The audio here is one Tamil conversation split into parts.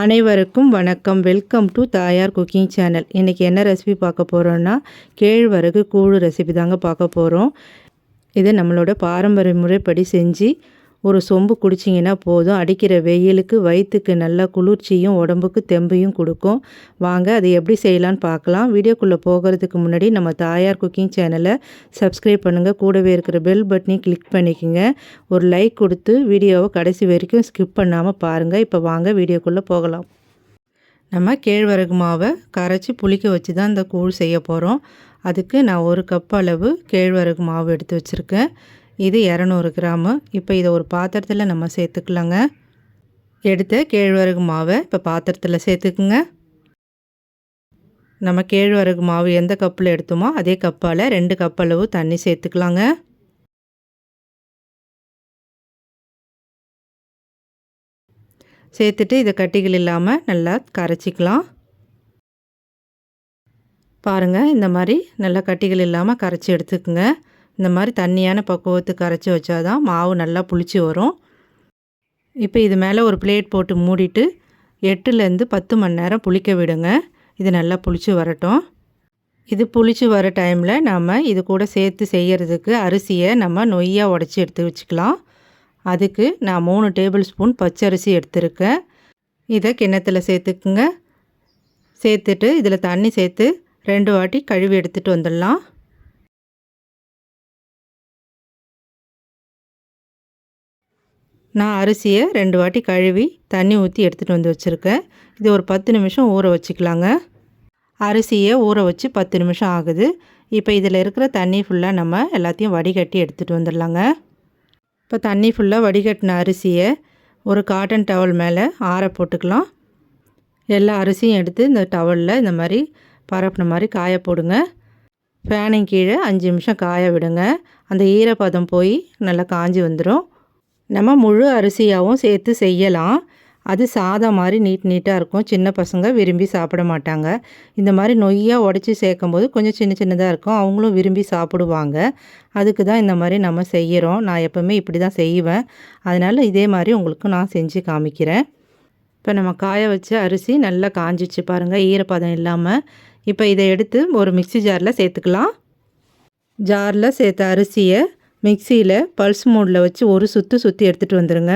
அனைவருக்கும் வணக்கம். Welcome to Thayar cooking channel. இன்றைக்கி என்ன ரெசிபி பார்க்க போகிறோன்னா கேழ்வரகு கூழு ரெசிபி தாங்க பார்க்க போகிறோம் இதை நம்மளோட பாரம்பரிய முறைப்படி செஞ்சு ஒரு சொம்பு குடிச்சிங்கன்னா போதும். அடிக்கிற வெயிலுக்கு வயிற்றுக்கு நல்லா குளிர்ச்சியும் உடம்புக்கு தெம்பையும் கொடுக்கும். வாங்க அதை எப்படி செய்யலான்னு பார்க்கலாம். வீடியோக்குள்ளே போகிறதுக்கு முன்னாடி நம்ம தாயார் குக்கிங் சேனலை சப்ஸ்கிரைப் பண்ணுங்கள் கூடவே இருக்கிற பெல் பட்டனையும் கிளிக் பண்ணிக்கோங்க. ஒரு லைக் கொடுத்து வீடியோவை கடைசி வரைக்கும் ஸ்கிப் பண்ணாமல் பாருங்கள் இப்போ வாங்க வீடியோக்குள்ளே போகலாம். நம்ம கேழ்வரகு மாவை கரைச்சி புளிக்க வச்சு தான் இந்த கூழ் செய்ய போகிறோம் அதுக்கு நான் ஒரு கப் அளவு கேழ்வரகு மாவு எடுத்து வச்சுருக்கேன். இது இரநூறு கிராமு. இப்போ இதை ஒரு பாத்திரத்தில் நம்ம சேர்த்துக்கலாங்க. எடுத்த கேழ்வரகு மாவை இப்போ பாத்திரத்தில் சேர்த்துக்குங்க. நம்ம கேழ்வரகு மாவு எந்த கப்பில் எடுத்தோமோ அதே கப்பால் ரெண்டு கப் அளவு தண்ணி சேர்த்துக்கலாங்க. சேர்த்துட்டு இதை கட்டிகள் இல்லாமல் நல்லா கரைச்சிக்கலாம். பாருங்கள் இந்த மாதிரி நல்லா கட்டிகள் இல்லாமல் கரைச்சி எடுத்துக்குங்க. இந்த மாதிரி தண்ணியான பக்குவத்துக்கு கரைச்சி வச்சா தான் மாவு நல்லா புளிச்சு வரும். இப்போ இது மேலே ஒரு பிளேட் போட்டு மூடிட்டு எட்டுலேருந்து பத்து மணி நேரம் புளிக்க விடுங்க. இது நல்லா புளிச்சு வரட்டும். இது புளிச்சு வர டைமில் நம்ம இது கூட சேர்த்து செய்கிறதுக்கு அரிசியை நம்ம நொய்யாக உடச்சி எடுத்து வச்சுக்கலாம். அதுக்கு நான் மூணு டேபிள் ஸ்பூன் பச்சரிசி எடுத்துருக்கேன். இதை கிண்ணத்தில் சேர்த்துக்குங்க. சேர்த்துட்டு இதில் தண்ணி சேர்த்து ரெண்டு வாட்டி கழுவி எடுத்துகிட்டு வந்துடலாம். நான் அரிசியை ரெண்டு வாட்டி கழுவி தண்ணி ஊற்றி எடுத்துகிட்டு வந்து வச்சுருக்கேன். இது ஒரு பத்து நிமிஷம் ஊற வச்சுக்கலாங்க. அரிசியை ஊற வச்சு பத்து நிமிஷம் ஆகுது. இப்போ இதில் இருக்கிற தண்ணி ஃபுல்லாக நம்ம எல்லாத்தையும் வடிகட்டி எடுத்துகிட்டு வந்துடலாங்க. இப்போ தண்ணி ஃபுல்லாக வடிகட்டின அரிசியை ஒரு காட்டன் டவல் மேலே ஆற போட்டுக்கலாம். எல்லா அரிசியும் எடுத்து இந்த டவலில் இந்த மாதிரி பரப்புன மாதிரி காய போடுங்க. ஃபேனின் கீழே அஞ்சு நிமிஷம் காய விடுங்க. அந்த ஈரப்பதம் போய் நல்லா காஞ்சி வந்துடும் நம்ம முழு அரிசியாகவும் சேர்த்து செய்யலாம். அது சாதம் மாதிரி நீட் நீட்டாக இருக்கும். சின்ன பசங்க விரும்பி சாப்பிட மாட்டாங்க. இந்த மாதிரி நொய்யாக உடச்சி சேர்க்கும் போது கொஞ்சம் சின்ன சின்னதாக இருக்கும். அவங்களும் விரும்பி சாப்பிடுவாங்க. அதுக்கு தான் இந்த மாதிரி நம்ம செய்கிறோம் நான் எப்போவுமே இப்படி தான் செய்வேன். அதனால் இதே மாதிரி உங்களுக்கு நான் செஞ்சு காமிக்கிறேன். இப்போ நம்ம காய வச்ச அரிசி நல்லா காஞ்சிச்சு பாருங்கள் ஈரப்பதம் இல்லாமல் இப்போ இதை எடுத்து ஒரு மிக்சி ஜாரில் சேர்த்துக்கலாம். ஜாரில் சேர்த்த அரிசியை மிக்சியில் பல்ஸ் மூடில் வச்சு ஒரு சுற்று சுற்றி எடுத்துகிட்டு வந்துடுங்க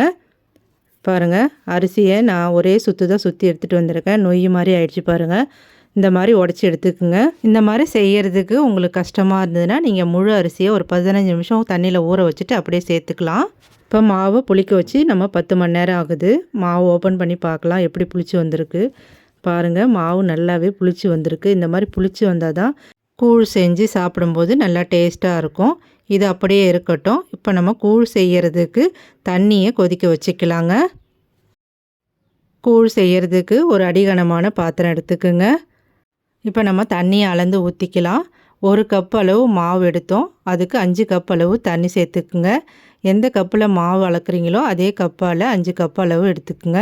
பாருங்கள் அரிசியை நான் ஒரே சுற்று தான் சுற்றி எடுத்துகிட்டு வந்திருக்கேன். நொய் மாதிரி ஆயிடுச்சு பாருங்கள் இந்த மாதிரி உடச்சி எடுத்துக்குங்க. இந்த மாதிரி செய்கிறதுக்கு உங்களுக்கு கஷ்டமாக இருந்ததுன்னா நீங்கள் முழு அரிசியை ஒரு பதினஞ்சு நிமிஷம் தண்ணியில் ஊற வச்சுட்டு அப்படியே சேர்த்துக்கலாம். இப்போ மாவை புளிக்க வச்சு நம்ம பத்து மணி நேரம் ஆகுது. மாவு ஓப்பன் பண்ணி பார்க்கலாம். எப்படி புளிச்சு வந்திருக்கு. பாருங்கள் மாவு நல்லாவே புளிச்சு வந்திருக்கு. இந்த மாதிரி புளிச்சு வந்தால் தான் கூழ் செஞ்சு சாப்பிடும்போது நல்லா டேஸ்ட்டாக இருக்கும். இது அப்படியே இருக்கட்டும். இப்போ நம்ம கூழ் செய்கிறதுக்கு தண்ணியை கொதிக்க வச்சுக்கலாங்க. கூழ் செய்கிறதுக்கு ஒரு அடிகனமான பாத்திரம் எடுத்துக்குங்க. இப்போ நம்ம தண்ணியை அளந்து ஊற்றிக்கலாம் ஒரு கப் அளவு மாவு எடுத்தோம். அதுக்கு அஞ்சு கப் அளவு தண்ணி சேர்த்துக்குங்க. எந்த கப்பில் மாவு அளக்குறீங்களோ அதே கப்பால் அஞ்சு கப் அளவு எடுத்துக்குங்க.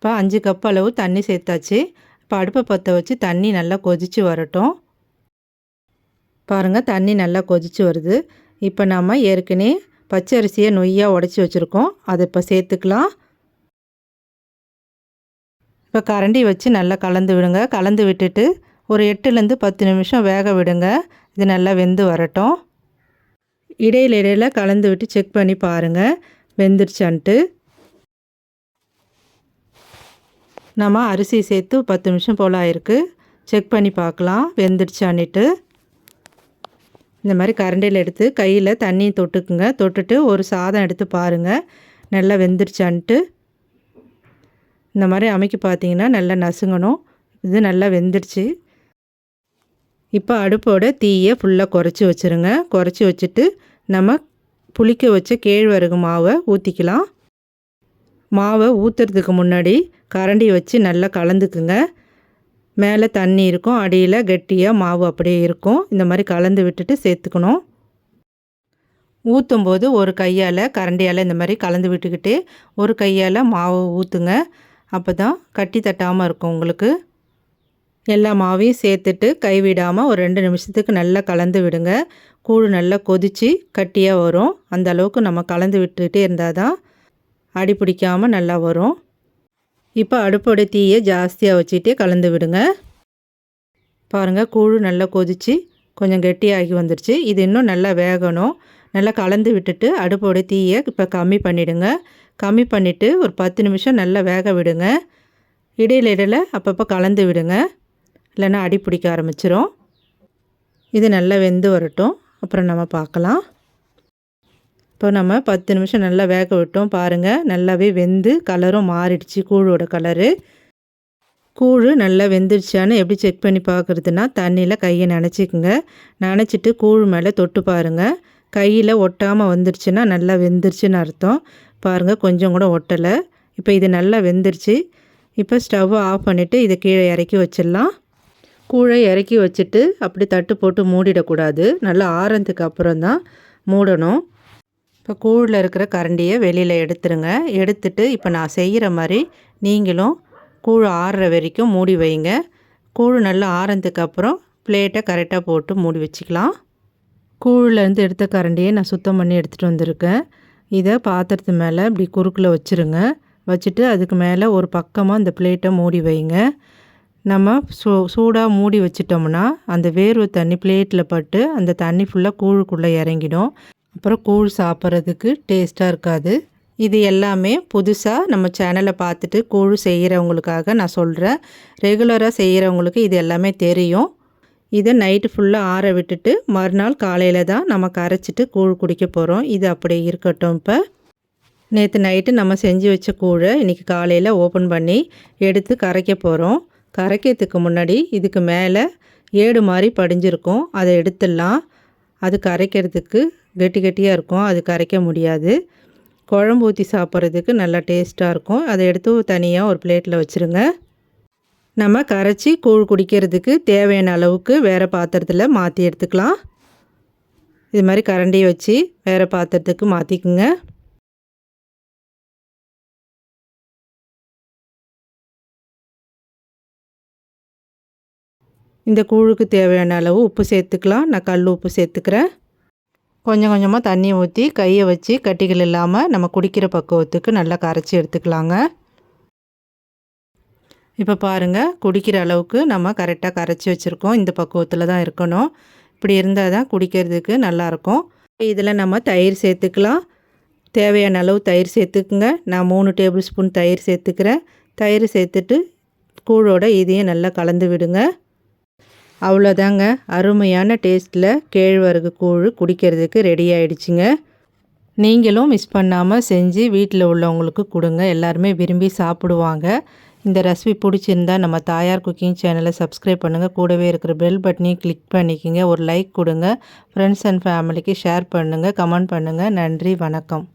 இப்போ அஞ்சு கப் அளவு தண்ணி சேர்த்தாச்சு. இப்போ அடுப்பை பற்ற வச்சு தண்ணி நல்லா கொதித்து வரட்டும். பாருங்கள் தண்ணி நல்லா கொதித்து வருது. இப்போ நம்ம ஏற்கனவே பச்சை அரிசியை நொய்யாக உடச்சி வச்சுருக்கோம். அதை இப்போ சேர்த்துக்கலாம். இப்போ கரண்டி வச்சு நல்லா கலந்து விடுங்க. கலந்து விட்டுட்டு ஒரு எட்டுலேருந்து பத்து நிமிஷம் வேக விடுங்க. இது நல்லா வெந்து வரட்டும். இடையில இடையில கலந்து விட்டு செக் பண்ணி பாருங்கள் வெந்துருச்சான்ட்டு. நம்ம அரிசி சேர்த்து பத்து நிமிஷம் போல் ஆயிருக்கு. செக் பண்ணி பார்க்கலாம். வெந்துடுச்சான்னிட்டு. இந்த மாதிரி கரண்டியில் எடுத்து கையில் தண்ணி தொட்டுக்குங்க. தொட்டுட்டு ஒரு சாதம் எடுத்து பாருங்கள் நல்லா வெந்துடுச்சான்ட்டு இந்த மாதிரி அமைக்கி பார்த்தீங்கன்னா நல்லா நசுங்கணும். இது நல்லா வெந்துடுச்சு. இப்போ அடுப்போட தீயை ஃபுல்லாக குறைச்சி வச்சுருங்க. குறைச்சி வச்சுட்டு நம்ம புளிக்க வச்ச கேழ்வரகு மாவை ஊற்றிக்கலாம் மாவை ஊற்றுறதுக்கு முன்னாடி கரண்டி வச்சு நல்லா கலந்துக்குங்க. மேலே தண்ணி இருக்கும் அடியில் கெட்டியாக மாவு அப்படியே இருக்கும். இந்த மாதிரி கலந்து விட்டுட்டு சேர்த்துக்கணும். ஊற்றும் போது ஒரு கையால் கரண்டியால் இந்த மாதிரி கலந்து விட்டுக்கிட்டு ஒரு கையால் மாவு ஊற்றுங்க அப்போ தான் கட்டி தட்டாமல் இருக்கும் உங்களுக்கு. எல்லா மாவையும் சேர்த்துட்டு கைவிடாமல் ஒரு ரெண்டு நிமிஷத்துக்கு நல்லா கலந்து விடுங்க. கூழ் நல்லா கொதித்து கட்டியாக வரும். அந்த அளவுக்கு நம்ம கலந்து விட்டுகிட்டே இருந்தால் தான் அடி பிடிக்காமல் நல்லா வரும். இப்போ அடுப்போட தீயை ஜாஸ்தியாக வச்சுட்டே கலந்து விடுங்க. பாருங்கள் கூழு நல்லா கொதித்து கொஞ்சம் கெட்டியாகி வந்துடுச்சு இது இன்னும் நல்லா வேகணும். நல்லா கலந்து விட்டுட்டு அடுப்போட தீயை இப்போ கம்மி பண்ணிவிடுங்க கம்மி பண்ணிவிட்டு ஒரு பத்து நிமிஷம் நல்லா வேக விடுங்க. இடையில இடையில அப்பப்போ கலந்து விடுங்க. இல்லைன்னா அடி பிடிக்க ஆரம்பிச்சிரும். இது நல்லா வெந்து வரட்டும். அப்புறம் நம்ம பார்க்கலாம். இப்போ நம்ம பத்து நிமிஷம் நல்லா வேக விட்டோம். பாருங்கள் நல்லாவே வெந்து கலரும் மாறிடுச்சு கூழோட கலரு. கூழ் நல்லா வெந்துடுச்சான்னு எப்படி செக் பண்ணி பார்க்குறதுனா தண்ணியில் கையை நினச்சிக்குங்க. நினச்சிட்டு கூழ் மேலே தொட்டு பாருங்கள் கையில் ஒட்டாமல் வந்துருச்சுன்னா நல்லா வெந்துருச்சுன்னு அர்த்தம். பாருங்கள் கொஞ்சம் கூட ஒட்டலை. இப்போ இது நல்லா வெந்துருச்சு. இப்போ ஸ்டவ் ஆஃப் பண்ணிவிட்டு இதை கீழே இறக்கி வச்சிடலாம். கூழை இறக்கி வச்சுட்டு அப்படி தட்டு போட்டு மூடிடக்கூடாது. நல்லா ஆறதுக்கு அப்புறம் தான் மூடணும். இப்போ கூழில் இருக்கிற கரண்டியை வெளியில் எடுத்துருங்க. எடுத்துட்டு இப்போ நான் செய்கிற மாதிரி நீங்களும் கூழ் ஆறுற வரைக்கும் மூடி வைங்க. கூழ் நல்லா ஆறதுக்கு அப்புறம் பிளேட்டை கரெக்டாக போட்டு மூடி வச்சுக்கலாம். கூழ்லேருந்து எடுத்த கரண்டியை நான் சுத்தம் பண்ணி எடுத்துகிட்டு வந்திருக்கேன். இதை பாத்திரத்து மேலே இப்படி குறுக்கில் வச்சுருங்க. வச்சுட்டு அதுக்கு மேலே ஒரு பக்கமாக அந்த பிளேட்டை மூடி வைங்க. நம்ம சூ சூடாக மூடி வச்சிட்டோம்னா அந்த வேர்வை தண்ணி பிளேட்டில் பட்டு அந்த தண்ணி ஃபுல்லாக கூழுக்குள்ளே இறங்கிடும். அப்புறம் கூழ் சாப்பிட்றதுக்கு டேஸ்ட்டாக இருக்காது. இது எல்லாமே புதுசாக நம்ம சேனலை பார்த்துட்டு கூழ் செய்கிறவங்களுக்காக நான் சொல்கிறேன் ரெகுலராக செய்கிறவங்களுக்கு இது எல்லாமே தெரியும். இதை நைட்டு ஃபுல்லாக ஆற விட்டுட்டு மறுநாள் காலையில் தான் நம்ம கரைச்சிட்டு கூழ் குடிக்க போகிறோம் இது அப்படி இருக்கட்டும் இப்போ. நேற்று நைட்டு நம்ம செஞ்சு வச்ச கூழை இன்றைக்கி காலையில் ஓப்பன் பண்ணி எடுத்து கரைக்க போகிறோம் கரைக்கிறதுக்கு முன்னாடி இதுக்கு மேலே ஏடு மாதிரி படிஞ்சிருக்கும். அதை எடுத்துடலாம். அது கரைக்கிறதுக்கு கெட்டி கெட்டியாக இருக்கும். அது கரைக்க முடியாது. குழம்பு ஊற்றி சாப்பிட்றதுக்கு நல்லா டேஸ்ட்டாக இருக்கும். அதை எடுத்து தனியாக ஒரு பிளேட்டில் வச்சுருங்க. நம்ம கரைச்சி கூழ் குடிக்கிறதுக்கு தேவையான அளவுக்கு வேறு பாத்திரத்தில் மாற்றி எடுத்துக்கலாம். இது மாதிரி கரண்டியை வச்சு வேறு பாத்திரத்துக்கு மாற்றிக்குங்க இந்த கூழுக்கு தேவையான அளவு உப்பு சேர்த்துக்கலாம். நான் கல் உப்பு சேர்த்துக்கிறேன். கொஞ்சம் கொஞ்சமாக தண்ணி ஊற்றி கையை வச்சு கட்டிகள் இல்லாமல் நம்ம குடிக்கிற பக்குவத்துக்கு நல்லா கரைச்சி எடுத்துக்கலாங்க. இப்போ பாருங்கள் குடிக்கிற அளவுக்கு நம்ம கரெக்டாக கரைச்சி வச்சுருக்கோம். இந்த பக்குவத்தில் தான் இருக்கணும். இப்படி இருந்தால் தான் குடிக்கிறதுக்கு நல்லாயிருக்கும் இதில் நம்ம தயிர் சேர்த்துக்கலாம். தேவையான அளவு தயிர் சேர்த்துக்குங்க. நான் மூணு டேபிள் ஸ்பூன் தயிர் சேர்த்துக்கிறேன். தயிர் சேர்த்துட்டு கூழோட இதையும் நல்லா கலந்து விடுங்க. அவ்வளோதாங்க. அருமையான டேஸ்ட்டில் கேழ்வரகு கூழ் குடிக்கிறதுக்கு ரெடி ஆகிடுச்சிங்க நீங்களும் மிஸ் பண்ணாமல் செஞ்சு வீட்டில் உள்ளவங்களுக்கு கொடுங்க. எல்லாருமே விரும்பி சாப்பிடுவாங்க. இந்த ரெசிபி பிடிச்சிருந்தா நம்ம தாயார் குக்கிங் சேனலை சப்ஸ்கிரைப் பண்ணுங்கள் கூடவே இருக்கிற பெல் பட்டனையும் கிளிக் பண்ணிக்கிங்க. ஒரு லைக் கொடுங்க. ஃப்ரெண்ட்ஸ் அண்ட் ஃபேமிலிக்கு ஷேர் பண்ணுங்கள் கமெண்ட் பண்ணுங்கள் நன்றி வணக்கம்.